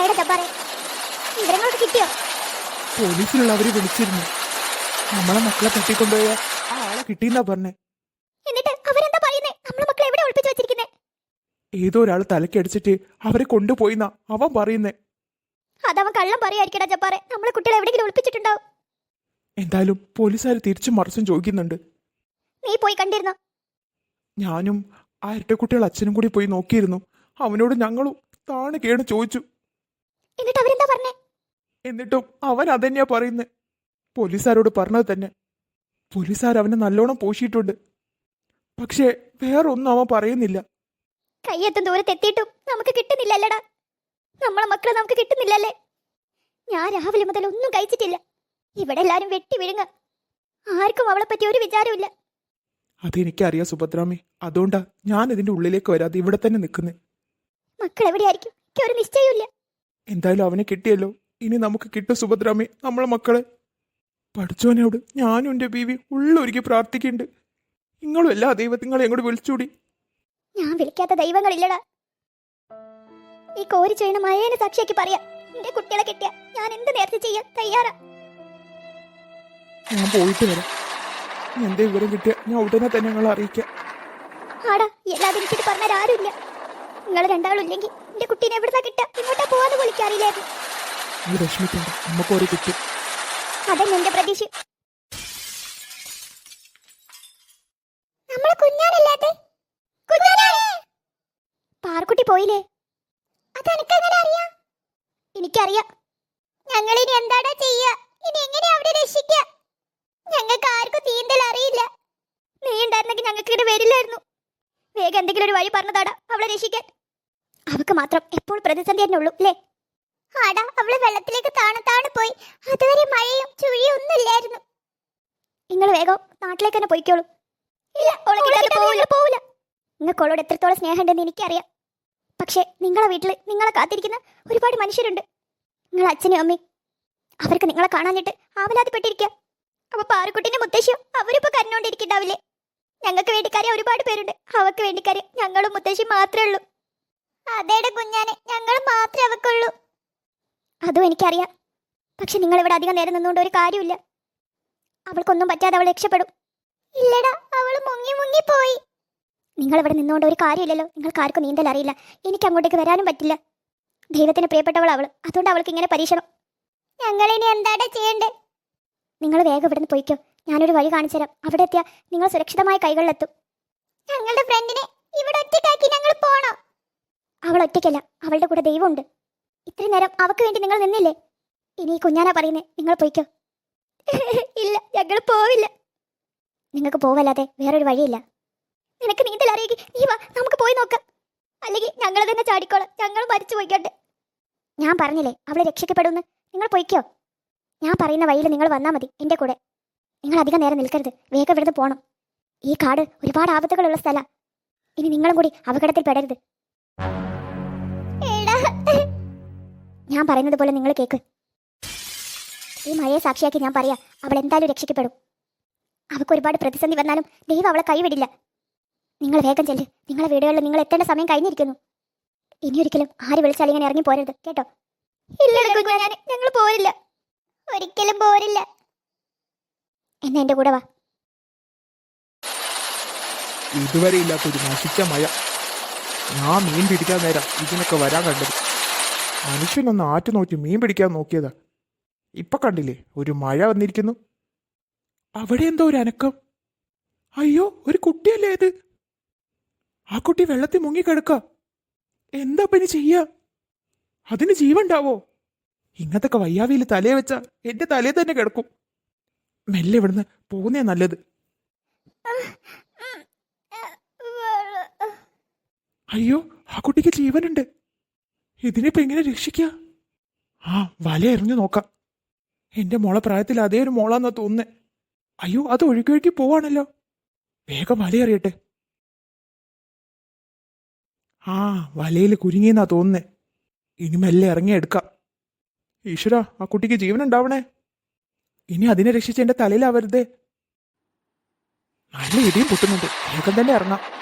എന്തായാലും ജബ്ബാറെ വിവരങ്ങളൊക്കെ കിട്ടിയോ? പോലീസിലുള്ളവര് വിളിച്ചിരുന്നു. നമ്മളെ മക്കളെ തട്ടിക്കൊണ്ടുപോയ ആ ആളെ കിട്ടിയെന്നാ പറഞ്ഞേ. എന്നിട്ട് അവരെന്താ പറയുന്നേ? നമ്മളെ മക്കളെ എവിടെ ഒളിപ്പിച്ചു വെച്ചിരിക്കുന്നേ? ഏതോ ഒരാൾ തലക്കടിച്ചിട്ട് അവരെ കൊണ്ടുപോയിന്നാ അവൻ പറയുന്നേ. അതവൻ കള്ളം പറയായിരിക്കടാ ജബ്ബാറെ നമ്മളെ കുട്ടികളെ എവിടെയെങ്കിലും ഒളിപ്പിച്ചിട്ടുണ്ടാവും. എന്തായാലും പോലീസുകാർ തിരിച്ചും മറിച്ചും ചോദിക്കുന്നുണ്ട്. നീ പോയി കണ്ടിരുന്നോ? ഞാനും ആ ഇരട്ടക്കുട്ടികൾ അച്ഛനും കൂടി പോയി നോക്കിയിരുന്നു. അവനോട് ഞങ്ങളും താണ് കേട് ചോദിച്ചു. എന്നിട്ട് അവരെന്താ പറഞ്ഞേ? എന്നിട്ടും അവൻ അതന്നെയാ പറയുന്നത് പോലീസാരോട് പറഞ്ഞത് തന്നെ. പോലീസുകാർ അവനെ നല്ലോണം പോഷിയിട്ടുണ്ട്. പക്ഷേ വേറൊന്നും അവൻ പറയുന്നില്ല. കയ്യെത്തും ദൂരത്ത് എത്തിയിട്ടും നമുക്ക് കിട്ടുന്നില്ലല്ലടാ. നമ്മളെ മക്കളെ നമുക്ക് കിട്ടുന്നില്ലല്ലേ? ഞാൻ രാവിലെ മുതൽ ഒന്നും കഴിച്ചിട്ടില്ല. ഇവിടെ എല്ലാരും വെട്ടി വിഴുങ്ങ ആർക്കും അവളെ പറ്റി ഒരു വിചാരമില്ല അതെനിക്കറിയാം സുഭദ്രാമി. അതുകൊണ്ടാ ഞാൻ ഇതിന്റെ ഉള്ളിലേക്ക് വരാതെ ഇവിടെ തന്നെ നിൽക്കുന്നേ. മക്കൾ എവിടെയായിരിക്കും? ഒരു നിശ്ചയമില്ല എന്തായാലും അവനെ കിട്ടിയല്ലോ. ഇനി നമുക്ക് കിട്ടും സുഭദ്രാമി നമ്മളെ മക്കളെ. പഠിച്ചവനോട് ഞാനും എന്റെ ബീവി ഉള്ളൊരുക്കി പ്രാർത്ഥിക്കുന്നുണ്ട്. നിങ്ങളും എല്ലാ ദൈവത്തിങ്ങളെ എങ്ങോട്ട് വിളിച്ചൂടി ഞാൻ വിളിക്കാത്ത ദൈവങ്ങളില്ലടാ. ഈ കോരി ചെയ്യുന്ന മഴേനെ സാക്ഷിയാക്കി പറയാം. എന്റെ കുട്ടികളെ കിട്ടിയ ഞാൻ എന്ത് നേരത്തെ ചെയ്യാൻ തയ്യാറാ? ഞാൻ പോയിട്ട് വരാം. എന്റെ വിവരം കിട്ടിയ ഞാൻ ഉടനെ തന്നെ നിങ്ങളെ അറിയിക്കാം. ആടാ എല്ലാതെ എനിക്കിത് പറഞ്ഞാൽ ആരുമില്ല. നിങ്ങൾ രണ്ടാളും ഇല്ലെങ്കിൽ എന്റെ കുട്ടീനെ എവിടുന്നാ കിട്ടുക? ഇങ്ങോട്ടാ പോവാന്ന് വിളിക്കാറില്ലായിരുന്നു നീ വിഷമിക്കണ്ട നമുക്ക് ഒരു കിട്ടും. അതന്നെ എന്റെ പ്രതീക്ഷ. നമ്മളെ കുഞ്ഞാനല്ലാതെ പാർക്കുട്ടി പോയില്ലേ? അതെനിക്കെങ്ങനെ അറിയാം? എനിക്കറിയാം. ഞങ്ങൾ ഇനി എന്താടാ ചെയ്യാ? ഇനി എങ്ങനെ അവിടെ രക്ഷിക്ക? ഞങ്ങൾക്ക് ആർക്കും നീന്തൽ അറിയില്ല. നീ ഉണ്ടായിരുന്നെങ്കിൽ ഞങ്ങൾക്ക് ഇവിടെ വരില്ലായിരുന്നു. വേഗം എന്തെങ്കിലും ഒരു വഴി പറഞ്ഞതാടാ അവളെ രക്ഷിക്കാൻ. അവക്ക് മാത്രം എപ്പോൾ പ്രതിസന്ധി തന്നെ ഉള്ളൂ അല്ലേ? ആടാ അവൾ വെള്ളത്തിലേക്ക് താണു താണു പോയി. അതുവരെ മഴയും ചുഴിയും ഒന്നുമില്ലായിരുന്നു നിങ്ങൾ വേഗം നാട്ടിലേക്ക് തന്നെ പോയിക്കോളൂ. ഇല്ല പോവില്ല. പോവില്ല. നിങ്ങൾക്ക് അവളോട് എത്രത്തോളം സ്നേഹമുണ്ടെന്ന് എനിക്കറിയാം. പക്ഷേ നിങ്ങളെ വീട്ടിൽ നിങ്ങളെ കാത്തിരിക്കുന്ന ഒരുപാട് മനുഷ്യരുണ്ട്. നിങ്ങളെ അച്ഛനും അമ്മയും അവർക്ക് നിങ്ങളെ കാണാനിട്ട് ആവലാതിപ്പെട്ടിരിക്കുക അപ്പൊ പാറക്കുട്ടിന്റെ മുത്തശ്ശിയോ? അവരിപ്പോ കരഞ്ഞോണ്ടിരിക്കണ്ടാവില്ലേ ഞങ്ങൾക്ക് വേണ്ടിക്കാരെ ഒരുപാട് പേരുണ്ട്. അവർക്ക് വേണ്ടിക്കാരെ ഞങ്ങളും മുത്തശ്ശി മാത്രമേ ഉള്ളൂ. അതേടെ കുഞ്ഞാനെ ഞങ്ങൾ മാത്രമേ അവക്കുള്ളൂ. അതും എനിക്കറിയാം. പക്ഷെ നിങ്ങൾ ഇവിടെ അധികം നേരം നിന്നുകൊണ്ട് ഒരു കാര്യമില്ല. അവൾക്കൊന്നും പറ്റാതെ അവൾ രക്ഷപ്പെടും. ഇല്ലടാ അവൾ മുങ്ങി മുങ്ങി പോയി. നിങ്ങൾ ഇവിടെ നിന്നുകൊണ്ട് ഒരു കാര്യമില്ലല്ലോ. നിങ്ങൾക്ക് ആർക്കും നീന്തൽ അറിയില്ല. എനിക്ക് അങ്ങോട്ടേക്ക് വരാനും പറ്റില്ല. ദൈവത്തിന് പ്രിയപ്പെട്ടവൾ അവൾ. അതുകൊണ്ട് അവൾക്ക് ഇങ്ങനെ പരീക്ഷണം. ഞങ്ങൾ ഇനി എന്താടാ ചെയ്യണ്ടേ? നിങ്ങൾ വേഗം ഇവിടുന്ന് പോയിക്കോ. ഞാനൊരു വഴി കാണിച്ചു തരാം അവിടെ എത്തിയാൽ നിങ്ങൾ സുരക്ഷിതമായ കൈകളിലെത്തും. ഞങ്ങളുടെ ഫ്രണ്ടിനെ ഇവിടെ ഒറ്റയ്ക്കാക്കി ഞങ്ങൾ പോണോ? ഒറ്റയ്ക്കല്ല. അവളുടെ കൂടെ ദൈവമുണ്ട്. ഇത്രയും നേരം അവക്ക് വേണ്ടി നിങ്ങൾ നിന്നില്ലേ? ഇനി ഈ കുഞ്ഞാനാ പറയുന്നേ നിങ്ങൾ പോയിക്കോ. ഇല്ല ഞങ്ങൾ പോവില്ല. നിങ്ങൾക്ക് പോവല്ലാതെ വേറൊരു വഴിയില്ല. നിനക്ക് നീന്തൽ അറിയെങ്കിൽ നീ വാ നമുക്ക് പോയി നോക്കാം. അല്ലെങ്കിൽ ഞങ്ങൾ തന്നെ ചാടിക്കോളാം. ഞങ്ങൾ മരിച്ചു പോയിക്കോട്ടെ. ഞാൻ പറഞ്ഞില്ലേ അവളെ രക്ഷിക്കപ്പെടുമെന്ന് നിങ്ങൾ പോയിക്കോ. ഞാൻ പറയുന്ന വഴിയിൽ നിങ്ങൾ വന്നാൽ മതി എന്റെ കൂടെ. നിങ്ങൾ അധികം നേരം നിൽക്കരുത് വേഗം ഇവിടുന്ന് പോകണം ഈ കാട് ഒരുപാട് ആപത്തുകളുള്ള സ്ഥല. ഇനി നിങ്ങളും കൂടി അപകടത്തിൽ പെടരുത്. ഞാൻ പറയുന്നത് പോലെ നിങ്ങൾ കേക്ക്. ഈ മഴയെ സാക്ഷിയാക്കി ഞാൻ പറയാ അവൾ എന്തായാലും രക്ഷിക്കപ്പെടും. അവൾക്ക് ഒരുപാട് പ്രതിസന്ധി വന്നാലും ദൈവം അവളെ കൈവിടില്ല. നിങ്ങൾ വേഗം ചെല്ല്. നിങ്ങളെ വീടുകളിൽ നിങ്ങൾ എത്തേണ്ട സമയം കഴിഞ്ഞിരിക്കുന്നു. ഇനിയൊരിക്കലും ആര് വിളിച്ചാൽ ഇങ്ങനെ ഇറങ്ങി പോരരുത് കേട്ടോ? ഇല്ല ഞങ്ങൾ പോരില്ല. ഒരിക്കലും പോരില്ല. എന്നാ എന്റെ കൂടെ വാ. ഇതുവരെ ഇല്ലാത്തൊരു നശിച്ച മഴ. ഞാൻ മീൻ പിടിക്കാൻ നേരം ഇതിനൊക്കെ വരാൻ കണ്ടത്. മനുഷ്യനൊന്ന് ആറ്റു നോക്കി മീൻ പിടിക്കാൻ നോക്കിയതാ. ഇപ്പൊ കണ്ടില്ലേ ഒരു മഴ വന്നിരിക്കുന്നു. അവിടെ എന്തോ ഒരു അനക്കം. അയ്യോ ഒരു കുട്ടിയല്ലേ ഇത്? ആ കുട്ടി വെള്ളത്തിൽ മുങ്ങിക്കിടക്ക എന്താ പിന്നെ ചെയ്യാ? അതിന് ജീവണ്ടാവോ ഇങ്ങനത്തൊക്കെ വയ്യാവിയിൽ തലയെ വെച്ച എന്റെ തലയെ തന്നെ കിടക്കും. മെല്ലെ ഇവിടുന്ന് പോകുന്നേ നല്ലത്. അയ്യോ ആ കുട്ടിക്ക് ജീവനുണ്ട്. ഇതിനിപ്പോ എങ്ങനെ രക്ഷിക്കുക ആ വല എറിഞ്ഞു നോക്കാം. എന്റെ മോളെ പ്രായത്തിൽ അതേ ഒരു മോളാന്നാ തോന്നുന്നേ. അയ്യോ അത് ഒഴുകി ഒഴുകി പോവാണല്ലോ. വേഗം വല എറിയട്ടെ. ആ വലയിൽ കുരുങ്ങിയെന്നാ തോന്നുന്നേ. ഇനി മെല്ലെ ഇറങ്ങി എടുക്കാം. ഈശ്വര ആ കുട്ടിക്ക് ജീവൻ ഉണ്ടാവണേ. ഇനി അതിനെ രക്ഷിച്ച് എന്റെ തലയിലാവരുതേ. നല്ല ഇടിയും പൊട്ടുന്നുണ്ട്. വേഗം തന്നെ ഇറങ്ങാം.